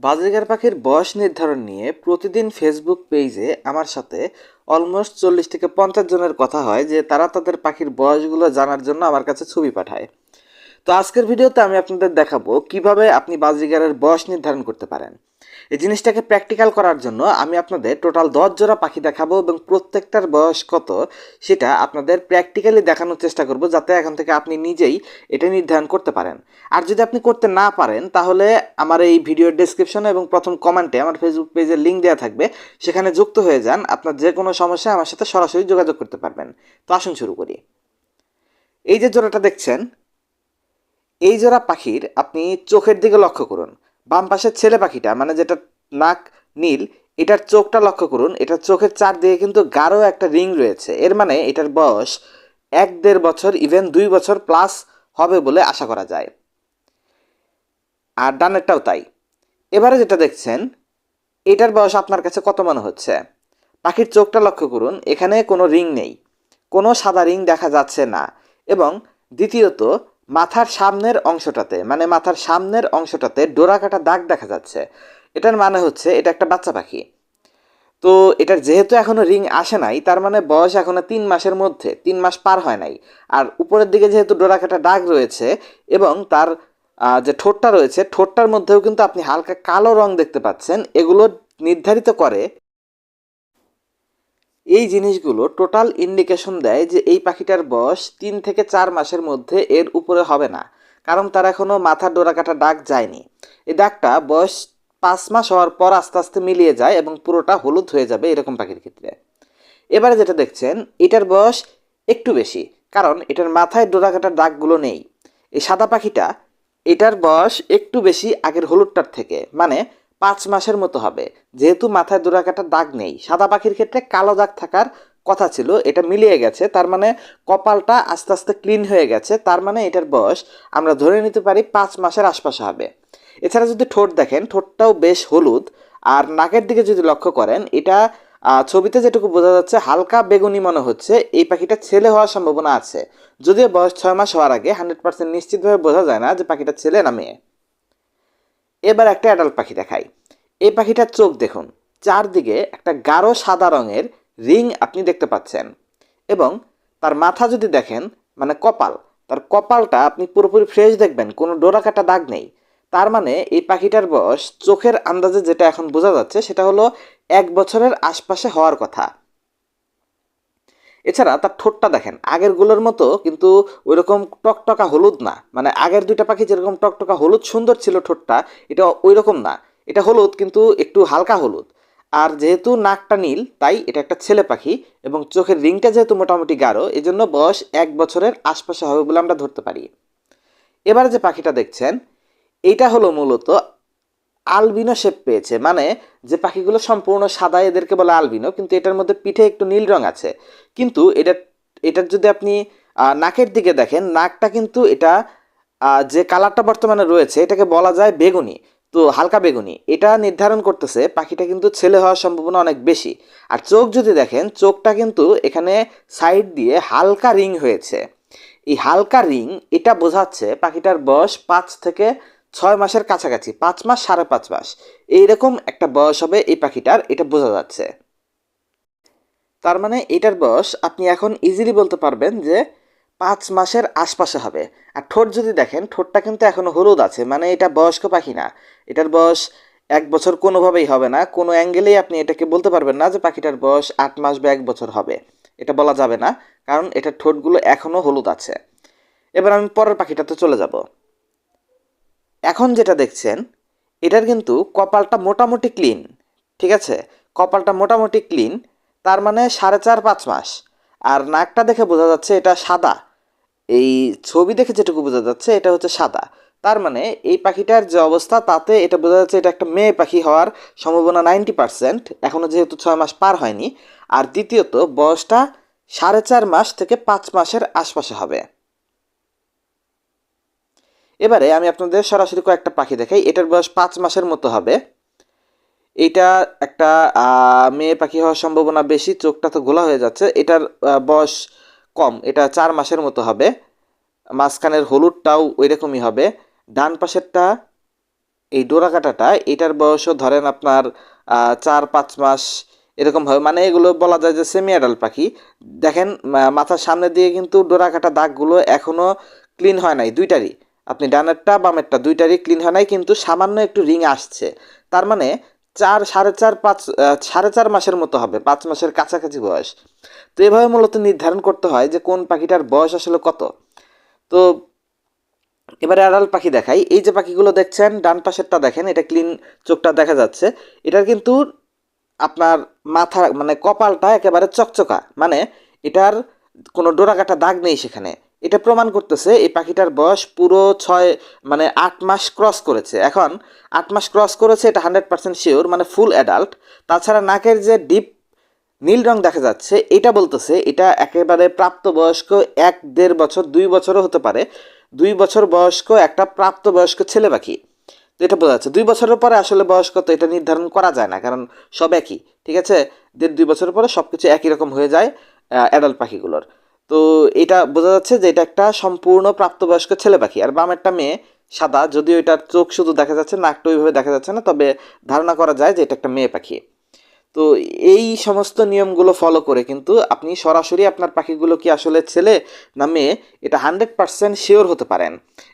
Budgerigar পাখির বয়স নির্ধারণ নিয়ে প্রতিদিন ফেসবুক পেজে আমার সাথে অলমোস্ট চল্লিশ থেকে পঞ্চাশ জনের কথা হয় যে তারা তাদের পাখির বয়সগুলো জানার জন্য আমার কাছে ছবি পাঠায়। তো আজকের ভিডিওতে আমি আপনাদের দেখাবো কীভাবে আপনি বাজিগারের বয়স নির্ধারণ করতে পারেন। এই জিনিসটাকে প্র্যাকটিক্যাল করার জন্য আমি আপনাদের টোটাল দশ জোড়া পাখি দেখাবো এবং প্রত্যেকটার বয়স কত সেটা আপনাদের প্র্যাকটিক্যালি দেখানোর চেষ্টা করব যাতে এখন থেকে আপনি নিজেই এটা নির্ধারণ করতে পারেন। আর যদি আপনি করতে না পারেন, তাহলে আমার এই ভিডিওর ডেসক্রিপশনে এবং প্রথম কমেন্টে আমার ফেসবুক পেজের লিঙ্ক দেওয়া থাকবে। সেখানে যুক্ত হয়ে যান, আপনার যে কোনো সমস্যা আমার সাথে সরাসরি যোগাযোগ করতে পারবেন। তো আসুন শুরু করি। এই যে জোড়াটা দেখছেন এই জোড়া পাখির আপনি চোখের দিকে লক্ষ্য করুন। বাম পাশের ছেলে পাখিটা মানে যেটা নাক নীল, এটার চোখটা লক্ষ্য করুন। এটার চোখের চারদিকে কিন্তু গাঢ় একটা রিং রয়েছে। এর মানে এটার বয়স এক দেড় বছর ইভেন দুই বছর প্লাস হবে বলে আশা করা যায়। আর ডানেরটাও তাই। এবারে যেটা দেখছেন, এটার বয়স আপনার কাছে কত মনে হচ্ছে? পাখির চোখটা লক্ষ্য করুন, এখানে কোনো রিং নেই। কোনো সাদা রিং দেখা যাচ্ছে না। এবং দ্বিতীয়ত মাথার সামনের অংশটাতে মানে মাথার সামনের অংশটাতে ডোরা কাটা দাগ দেখা যাচ্ছে। এটার মানে হচ্ছে এটা একটা বাচ্চা পাখি। তো এটার যেহেতু এখনও রিং আসে নাই, তার মানে বয়স এখনও তিন মাসের মধ্যে, তিন মাস পার হয় নাই। আর উপরের দিকে যেহেতু ডোরা কাটা দাগ রয়েছে এবং তার যে ঠোঁটটা রয়েছে, ঠোঁটটার মধ্যেও কিন্তু আপনি হালকা কালো রং দেখতে পাচ্ছেন। এগুলো নির্ধারিত করে এই জিনিসগুলো টোটাল ইন্ডিকেশন দেয় যে এই পাখিটার বয়স তিন থেকে চার মাসের মধ্যে এর উপরে হবে না, কারণ তার এখনও মাথার ডোরা কাটা দাগ যায়নি। এই ডাকটা বয়স পাঁচ মাস হওয়ার পর আস্তে আস্তে মিলিয়ে যায় এবং পুরোটা হলুদ হয়ে যাবে এরকম পাখির ক্ষেত্রে। এবারে যেটা দেখছেন, এটার বয়স একটু বেশি, কারণ এটার মাথায় ডোরা দাগগুলো নেই। এই সাদা পাখিটা, এটার বয়স একটু বেশি আগের হলুদটার থেকে মানে পাঁচ মাসের মতো হবে। যেহেতু মাথায় ডোরা কাটার দাগ নেই। সাদা পাখির ক্ষেত্রে কালো দাগ থাকার কথা ছিল, এটা মিলিয়ে গেছে। তার মানে কপালটা আস্তে আস্তে ক্লিন হয়ে গেছে। তার মানে এটার বয়স আমরা ধরে নিতে পারি পাঁচ মাসের আশপাশে হবে। এছাড়া যদি ঠোঁট দেখেন, ঠোঁটটাও বেশ হলুদ। আর নাকের দিকে যদি লক্ষ্য করেন, এটা ছবিতে যেটুকু বোঝা যাচ্ছে, হালকা বেগুনি মনে হচ্ছে। এই পাখিটা ছেলে হওয়ার সম্ভাবনা আছে। যদিও বয়স ছয় মাস হওয়ার আগে হান্ড্রেড পার্সেন্ট নিশ্চিতভাবে বোঝা যায় না যে পাখিটা ছেলে না মেয়ে। এবার একটা অ্যাডাল্ট পাখি দেখাই। এই পাখিটার চোখ দেখুন, চারদিকে একটা গাঢ় সাদা রঙের রিং আপনি দেখতে পাচ্ছেন এবং তার মাথা যদি দেখেন মানে কপাল, তার কপালটা আপনি পুরোপুরি ফ্রেশ দেখবেন, কোনো ডোরা কাটা দাগ নেই। তার মানে এই পাখিটার বয়স চোখের আন্দাজে যেটা এখন বোঝা যাচ্ছে, সেটা হলো এক বছরের আশপাশে হওয়ার কথা। এছাড়া তার ঠোঁটটা দেখেন আগেরগুলোর মতো কিন্তু ওইরকম টকটকা হলুদ না। মানে আগের দুইটা পাখি যেরকম টকটকা হলুদ সুন্দর ছিল ঠোঁটটা, এটা ওই রকম না। এটা হলুদ কিন্তু একটু হালকা হলুদ। আর যেহেতু নাকটা নীল, তাই এটা একটা ছেলে পাখি এবং চোখের রিংটা যেহেতু মোটামুটি গাঢ় এই জন্য বয়স এক বছরের আশপাশে হবে বলে আমরা ধরতে পারি। এবারে যে পাখিটা দেখছেন, এইটা হলো মূলত আলবিনো শেপ পেয়েছে। মানে যে পাখিগুলো সম্পূর্ণ সাদা, এদেরকে বলে আলবিনো, কিন্তু এটার মধ্যে পিঠে একটু নীল রং আছে। কিন্তু এটা এটার যদি আপনি নাকের দিকে দেখেন, নাকটা কিন্তু এটা যে কালারটা বর্তমানে রয়েছে, এটাকে বলা যায় বেগুনি। তো হালকা বেগুনি। এটা নির্ধারণ করতেছে, পাখিটা কিন্তু ছেলে হওয়ার সম্ভাবনা অনেক বেশি। আর চোখ যদি দেখেন, চোখটা কিন্তু এখানে সাইড দিয়ে হালকা রিং হয়েছে। এই হালকা রিং, এটা বোঝাচ্ছে পাখিটার বয়স পাঁচ থেকে ছয় মাসের কাছাকাছি, পাঁচ মাস, সাড়ে পাঁচ মাস। এইরকম একটা বয়স হবে এই পাখিটার, এটা বোঝা যাচ্ছে। তার মানে এটার বয়স আপনি এখন ইজিলি বলতে পারবেন যে পাঁচ মাসের আশপাশে হবে। আর ঠোঁট যদি দেখেন, ঠোঁটটা কিন্তু এখনও হলুদ আছে মানে এটা বয়স্ক পাখি না। এটার বয়স এক বছর কোনোভাবেই হবে না। কোনো অ্যাঙ্গেলেই আপনি এটাকে বলতে পারবেন না যে পাখিটার বয়স আট মাস বা এক বছর হবে। এটা বলা যাবে না, কারণ এটার ঠোঁটগুলো এখনও হলুদ আছে। এবার আমি পরের পাখিটাতে চলে যাব। এখন যেটা দেখছেন, এটার কিন্তু কপালটা মোটামুটি ক্লিন ঠিক আছে? কপালটা মোটামুটি ক্লিন তার মানে সাড়ে চার পাঁচ মাস। আর নাকটা দেখে বোঝা যাচ্ছে এটা সাদা। এই ছবি দেখে যেটুকু বোঝা যাচ্ছে এটা হচ্ছে সাদা। তার মানে এই পাখিটার যে অবস্থা, তাতে এটা বোঝা যাচ্ছে এটা একটা মেয়ে পাখি হওয়ার সম্ভাবনা নাইনটি পার্সেন্ট এখনও যেহেতু ছয় মাস পার হয়নি। আর দ্বিতীয়ত, বয়সটা সাড়ে চার মাস থেকে পাঁচ মাসের আশপাশে হবে। এবারে আমি আপনাদের সরাসরি কয়েকটা পাখি দেখাই। এটার বয়স পাঁচ মাসের মতো হবে। এটা একটা মেয়ে পাখি হওয়ার সম্ভাবনা বেশি, চোখটা তো ঘোলা হয়ে যাচ্ছে। এটার বয়স কম, এটা চার মাসের মতো হবে। মাঝখানের হলুদটাও ওই রকমই হবে। ডান পাশেরটা, এই ডোরা কাটাটা এটার বয়সও ধরেন আপনার চার পাঁচ মাস এরকম হবে। মানে এগুলো বলা যায় যে সেমি অ্যাডাল্ট পাখি। দেখেন মাথার সামনে দিয়ে কিন্তু ডোরা কাটা দাগগুলো এখনও ক্লিন হয় নাই, দুইটারই। আপনি ডানেরটা, বামেরটা দুইটারই ক্লিন হয় নাই, কিন্তু সামান্য একটু রিং আসছে। তার মানে চার, সাড়ে চার, পাঁচ সাড়ে চার মাসের মতো হবে, পাঁচ মাসের কাছাকাছি বয়স। তো এভাবে মূলত নির্ধারণ করতে হয় যে কোন পাখিটার বয়স আসলে কত। তো এবারে আড়াল পাখি দেখাই। এই যে পাখিগুলো দেখছেন, ডান পাশেরটা দেখেন, এটা ক্লিন চোখটা দেখা যাচ্ছে। এটার কিন্তু আপনার মাথা মানে কপালটা একেবারে চকচকা। মানে এটার কোনো ডোরাকাটা দাগ নেই সেখানে। এটা প্রমাণ করতেছে, এই পাখিটার বয়স পুরো ছয় মানে আট মাস ক্রস করেছে। এখন আট মাস ক্রস করেছে, এটা হান্ড্রেড পার্সেন্ট শিওর মানে ফুল অ্যাডাল্ট তাছাড়া নাকের যে ডিপ নীল রং দেখা যাচ্ছে, এটা বলতেছে, এটা একেবারে প্রাপ্তবয়স্ক এক, দেড় বছর, দুই বছরও হতে পারে। দুই বছর বয়স্ক একটা প্রাপ্তবয়স্ক ছেলে পাখি। তো এটা বোঝা যাচ্ছে, দুই বছরের পরে আসলে বয়স কত এটা নির্ধারণ করা যায় না, কারণ সব একই, ঠিক আছে? দেড়, দুই বছরের পরে সব কিছু একই রকম হয়ে যায় অ্যাডাল্ট পাখিগুলোর। তো এটা বোঝা যাচ্ছে যে এটা একটা সম্পূর্ণ প্রাপ্তবয়স্ক ছেলে পাখি। আর বামেরটা মেয়ে সাদা, যদিও এটার চোখ শুধু দেখা যাচ্ছে, নাকটা ওইভাবে দেখা যাচ্ছে না, তবে ধারণা করা যায় যে এটা একটা মেয়ে পাখি। তো এই সমস্ত নিয়মগুলো ফলো করে কিন্তু আপনি সরাসরি আপনার পাখিগুলো কি আসলে ছেলে না মেয়ে, এটা হান্ড্রেড পার্সেন্ট শিওর হতে পারেন।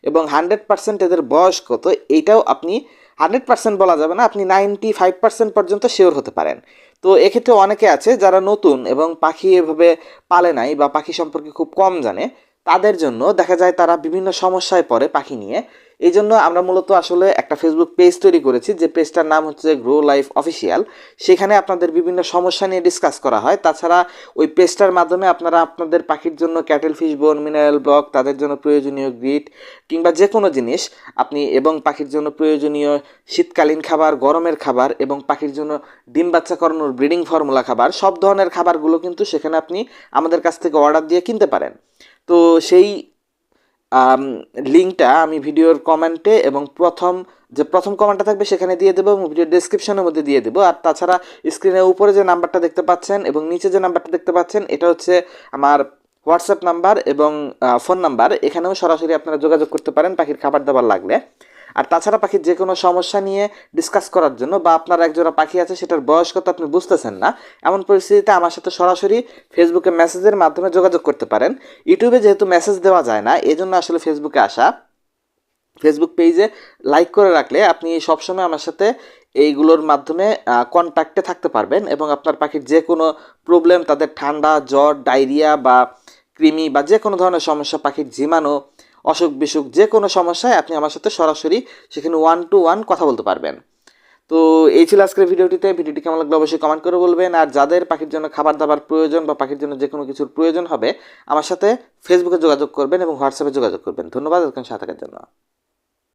এবং হান্ড্রেড পার্সেন্ট এদের বয়স কত এইটাও আপনি হান্ড্রেড পার্সেন্ট বলা যাবে না, আপনি নাইনটি ফাইভ পার্সেন্ট পর্যন্ত শিওর হতে পারেন। তো এক্ষেত্রে অনেকে আছে যারা নতুন এবং পাখি এভাবে পালে নাই বা পাখি সম্পর্কে খুব কম জানে। তাদের জন্য দেখা যায় তারা বিভিন্ন সমস্যায় পড়ে পাখি নিয়ে। এই জন্য আমরা মূলত আসলে একটা ফেসবুক পেজ তৈরি করেছি, যে পেজটার নাম হচ্ছে গ্রো লাইফ অফিসিয়াল সেখানে আপনাদের বিভিন্ন সমস্যা নিয়ে ডিসকাস করা হয়। তাছাড়া ওই পেজটার মাধ্যমে আপনারা আপনাদের পাখির জন্য cattle fish bone mineral block তাদের জন্য প্রয়োজনীয় গ্রিট কিংবা যে কোনো জিনিস আপনি এবং পাখির জন্য প্রয়োজনীয় শীতকালীন খাবার, গরমের খাবার এবং পাখির জন্য ডিম বাচ্চা করানোর ব্রিডিং ফর্মুলা খাবার, সব ধরনের খাবারগুলো কিন্তু সেখানে আপনি আমাদের কাছ থেকে অর্ডার দিয়ে কিনতে পারেন। তো সেই লিঙ্কটা আমি ভিডিওর কমেন্টে এবং প্রথম, যে প্রথম কমেন্টটা থাকবে সেখানে দিয়ে দেবো এবং ভিডিও ডিসক্রিপশনের মধ্যে দিয়ে দেবো। আর তাছাড়া স্ক্রিনের উপরে যে নাম্বারটা দেখতে পাচ্ছেন এবং নিচে যে নাম্বারটা দেখতে পাচ্ছেন, এটা হচ্ছে আমার হোয়াটসঅ্যাপ নাম্বার এবং ফোন নাম্বার এখানেও সরাসরি আপনারা যোগাযোগ করতে পারেন, পাখির খাবার দাবার লাগলে। আর তাছাড়া পাখির যে কোনো সমস্যা নিয়ে ডিসকাস করার জন্য বা আপনার একজোড়া পাখি আছে সেটার বয়স কত আপনি বুঝতেছেন না, এমন পরিস্থিতিতে আমার সাথে সরাসরি ফেসবুকে মেসেজের মাধ্যমে যোগাযোগ করতে পারেন। ইউটিউবে যেহেতু মেসেজ দেওয়া যায় না এই জন্য আসলে ফেসবুকে আসা। ফেসবুক পেজে লাইক করে রাখলে আপনি সবসময় আমার সাথে এইগুলোর মাধ্যমে কন্ট্যাক্টে থাকতে পারবেন এবং আপনার পাখির যে কোনো প্রবলেম তাদের ঠান্ডা, জ্বর ডায়রিয়া বা কৃমি বা যে কোনো ধরনের সমস্যা পাখির জীবাণু অসুখ বিসুখ যে কোনো সমস্যায় আপনি আমার সাথে সরাসরি সেখানে ওয়ান টু ওয়ান কথা বলতে পারবেন। তো এই ছিল আজকের ভিডিওটিতে। ভিডিওটি কেমন লাগল অবশ্যই কমেন্ট করে বলবেন। আর যাদের পাখির জন্য খাবার দাবার প্রয়োজন বা পাখির জন্য যে কোনো কিছুর প্রয়োজন হবে, আমার সাথে ফেসবুকে যোগাযোগ করবেন এবং হোয়াটসঅ্যাপে যোগাযোগ করবেন। ধন্যবাদ, এতক্ষণ থাকার জন্য।